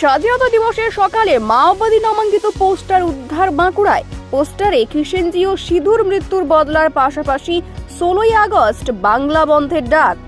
স্বাধীনতা দিবসের সকালে মাওবাদী নামাঙ্কিত পোস্টার উদ্ধার বাঁকুড়ায়। পোস্টারে কৃষেনজি ও সিধুর মৃত্যুর বদলার পাশাপাশি ষোলোই আগস্ট বাংলা বন্ধের ডাক।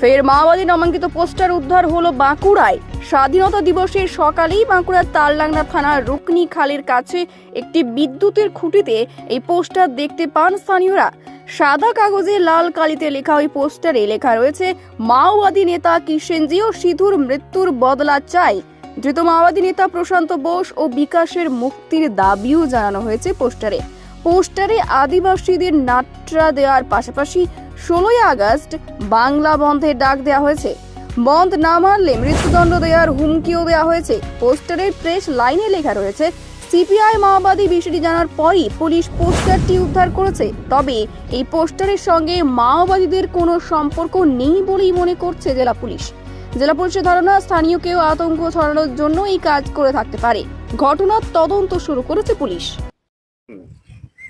ফের মাওবাদী নামাঙ্কিত পোস্টার উদ্ধার হলো বাঁকুড়ায়। স্বাধীনতা দিবসের সকালেই বাঁকুড়ার তালডাংরা থানার রুকনি খালের কাছে একটি বিদ্যুতের খুঁটিতে এই পোস্টার দেখতে পান স্থানীয়রা। সাদা কাগজে লাল কালিতে লেখা ওই পোস্টারে লেখা রয়েছে, মাওবাদী নেতা কিষেনজি ও সিধুর মৃত্যুর বদলা চাই। ধৃত মাওবাদী নেতা প্রশান্ত বোস ও বিকাশের মুক্তির দাবিও জানানো হয়েছে পোস্টারে। পোস্টারে আদিবাসীদের নাট্রা দেওয়ার পাশাপাশি ষোলোই আগস্ট বাংলা বন্ধের ডাক দেওয়া হয়েছে। বন্ধ না মানলে মৃত্যুদণ্ড দেওয়ার হুমকিও দেওয়া হয়েছে। পোস্টারের প্রেস লাইনে লেখা রয়েছে, সিপিআই মাওবাদী বিষয়টি জানার পরই পুলিশ পোস্টারটি উদ্ধার করেছে। তবে এই পোস্টারের সঙ্গে মাওবাদীদের কোনো সম্পর্ক নেই বলেই মনে করছে জেলা পুলিশ। জেলা পুলিশের ধারণা, স্থানীয় কেউ আতঙ্ক ছড়ানোর জন্য এই কাজ করে থাকতে পারে। ঘটনার তদন্ত শুরু করেছে পুলিশ।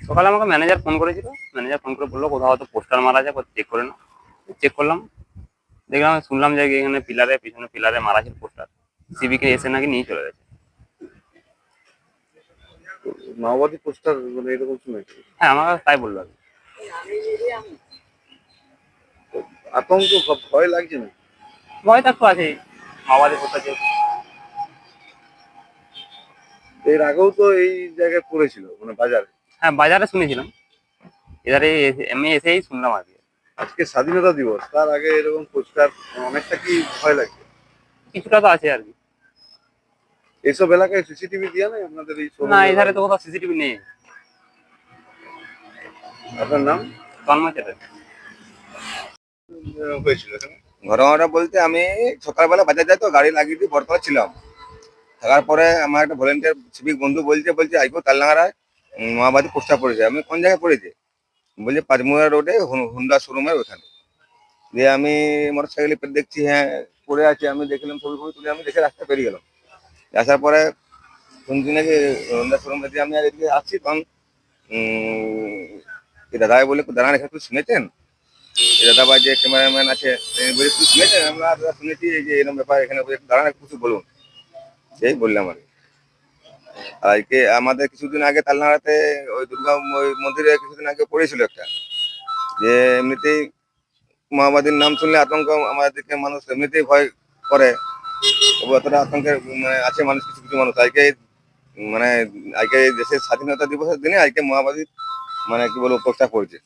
সকালে আমাকে ম্যানেজার ফোন করেছিল। ম্যানেজার ফোন করে বলল, কোথাও হয়তো পোস্টার মারা আছে চেক করে না চেক করলাম। দেখলাম শুনলাম যে এখানে পিলারে পিছনে পিলারে মারা আছে পোস্টার। সিভিকে এসে নাকি নিয়ে চলে গেছে। মাওবাদী পোস্টার মানে এরকম শুনেছি হ্যাঁ আমার তাই বলল। আতঙ্ক ভয় লাগছে না ভয় থাকতো আছে মাওবাদী পোস্টার। এর আগেও তো এই জায়গায় পড়েছিল মানে বাজারে। হ্যাঁ বাজারে শুনেছিলাম। এবারে আমি এসেই শুনলাম আর কি। আজকে স্বাধীনতা দিবস তার আগে এরকম পোস্টার অনেকটা কি ভয় লাগছে কিছুটা তো আছে আর কি। এইসব এলাকায় সিসিটিভি দিয়ে নাই? আপনাদের এই না এধারে তো কোথাও সিসিটিভি নেই। আপনার নাম? তন্ময় চ্যাটার্জি। হয়েছিল এখানে ঘটনাটা বলতে আমি সকালবেলা বাজার যাই তো গাড়ি লাগিয়ে দিয়ে বরতলা ছিলাম। থাকার পরে আমার একটা ভলেন্টিয়ার সিভিক বন্ধু বলছে বলছে আইকো তালনাগারায় মহাবাদী পোস্টার পড়েছে। আমি কোন জায়গায় পড়েছে? বলছে, পাঁচমুড়া রোডে হুন- হুন্ডা শোরুমের ওখানে। দিয়ে আমি মোটর সাইকেলে দেখছি হ্যাঁ পড়ে আছে, আমি দেখলাম ছবি ফবি তুলে আমি দেখে রাস্তা পেরিয়ে গেলাম। আসার পরে শুনছি নাকি হুন্ডা শোরুম দিয়ে আমি আর এদিকে আসছি এই দাদাই বলে দাঁড়ান, এখানে একটু শুনেছেন? এই দাদা ভাই যে ক্যামেরাম্যান আছে বলে তুই শুনেছেন? আমরা দাদা, শুনেছি যে এরকম ব্যাপার, এখানে দাঁড়ান, একটু বলুন। সেই বললাম আর। আর আজকে আমাদের কিছুদিন আগে তালনাড়াতে ওই দুর্গা ওই মন্দিরে কিছুদিন আগে পড়েছিল একটা। যে এমনিতেই মাওবাদীর নাম শুনলে আতঙ্ক আমাদেরকে মানুষ এমনিতেই ভয় করে। অতটা আতঙ্কের মানে আছে মানুষ কিছু কিছু মানুষ। আজকে মানে আজকে দেশের স্বাধীনতা দিবসের দিনে আজকে মাওবাদী মানে কি বলব পোস্টার করছে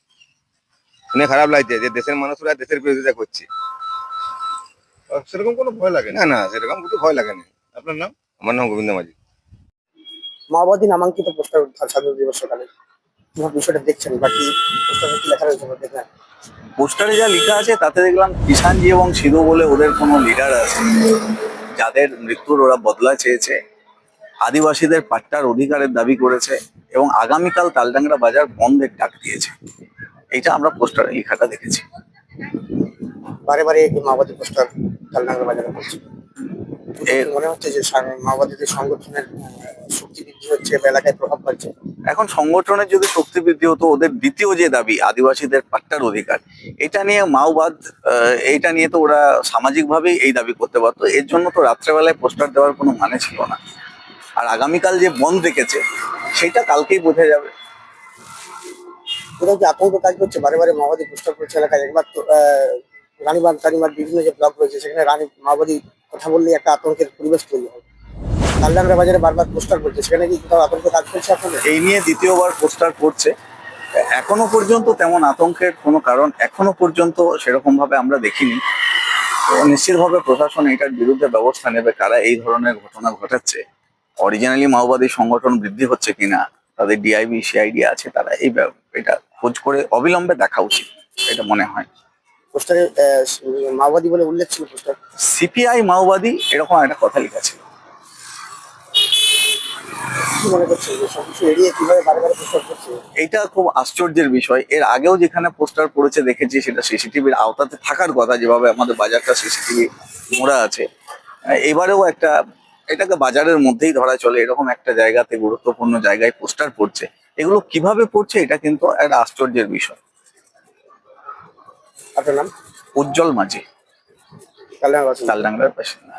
শুনে খারাপ লাগছে যে দেশের মানুষরা দেশের বিরোধিতা করছে। সেরকম কোনো ভয় লাগে না না না সেরকম কিছু ভয় লাগে না আপনার নাম? আমার নাম গোবিন্দ মাঝি। মাওবাদী নামাঙ্কিত পোস্টার উদ্ধার স্বাধীনতা দিবস সকালে। বিষয়টা দেখছেন বাকি পোস্টারে কি লেখা রয়েছে দেখলেন পোস্টারে যা লেখা আছে তাতে দেখলাম কিষানজি এবং সিধু বলে ওদের কোনো লিডার আছে। যাদের মৃত্যুর ওরা বদলা চেয়েছে আদিবাসীদের পাট্টার অধিকারের দাবি করেছে এবং আগামীকাল তালডাংরা বাজার বন্ধের ডাক দিয়েছে। এইটা আমরা পোস্টারে লেখাটা দেখেছি। বারে বারে মাওবাদী পোস্টার কালনাগর বাজারে করছে এর মনে হচ্ছে যে মাওবাদীদের সংগঠনের হচ্ছে এলাকায় প্রভাব পাচ্ছে এখন সংগঠনের যদি শক্তি বৃদ্ধি হতো ওদের দ্বিতীয় যে দাবি আদিবাসীদের পাট্টার অধিকার এটা নিয়ে মাওবাদ এইটা নিয়ে তো ওরা সামাজিকভাবেই এই দাবি করতে পারতো। এর জন্য তো রাত্রেবেলায় পোস্টার দেওয়ার কোনো মানে ছিল না। আর আগামীকাল যে বন্ধ দেখেছে সেটা কালকেই বোঝা যাবে। কোথাও কি আতঙ্ক কাজ করছে? বারে বারে মাওবাদী পোস্টার করছে এলাকায়। একবার তো রানীবাগ টানিবাগ বিভিন্ন যে ব্লক রয়েছে সেখানে রানী মাওবাদী কথা বললেই একটা আতঙ্কের পরিবেশ তৈরি হয়। কালনাগরা বাজারে বারবার পোস্টার করছে সেখানে কি কোথাও আতঙ্ক কাজ করছে আপনাদের? এই নিয়ে দ্বিতীয়বার পোস্টার করছে। এখনও পর্যন্ত তেমন আতঙ্কের কোনো কারণ এখনও পর্যন্ত সেরকম ভাবে আমরা দেখিনি। নিশ্চিতভাবে প্রশাসন এটার বিরুদ্ধে ব্যবস্থা নেবে কারা এই ধরনের ঘটনা ঘটাচ্ছে। অরিজিনালি মাওবাদী সংগঠন বৃদ্ধি হচ্ছে কিনা তাদের ডিআইবি সিআইডি আছে তারা এই এটা খোঁজ করে অবিলম্বে দেখা উচিত এটা মনে হয়। পোস্টারে মাওবাদী বলে উল্লেখ ছিল পোস্টার? সিপিআই মাওবাদী এরকম একটা কথা লেখা ছিল। কি মনে করছেন যে সবকিছু এড়িয়ে কীভাবে বারে বারে পোস্টার করছে? এইটা খুব আশ্চর্যের বিষয়। এর আগেও যেখানে পোস্টার পড়েছে দেখেছি সেটা সিসিটিভির আওতাতে থাকার কথা যেভাবে আমাদের বাজারটা সিসিটিভি মোড়া আছে। এবারেও একটা এটাকে বাজারের মধ্যেই ধরা চলে। এরকম একটা জায়গাতে গুরুত্বপূর্ণ জায়গায় পোস্টার পড়ছে। এগুলো কীভাবে পড়ছে এটা কিন্তু একটা আশ্চর্যের বিষয়। আপনার নাম? উজ্জ্বল মাঝি। তালডাংরার বাসিন্দা।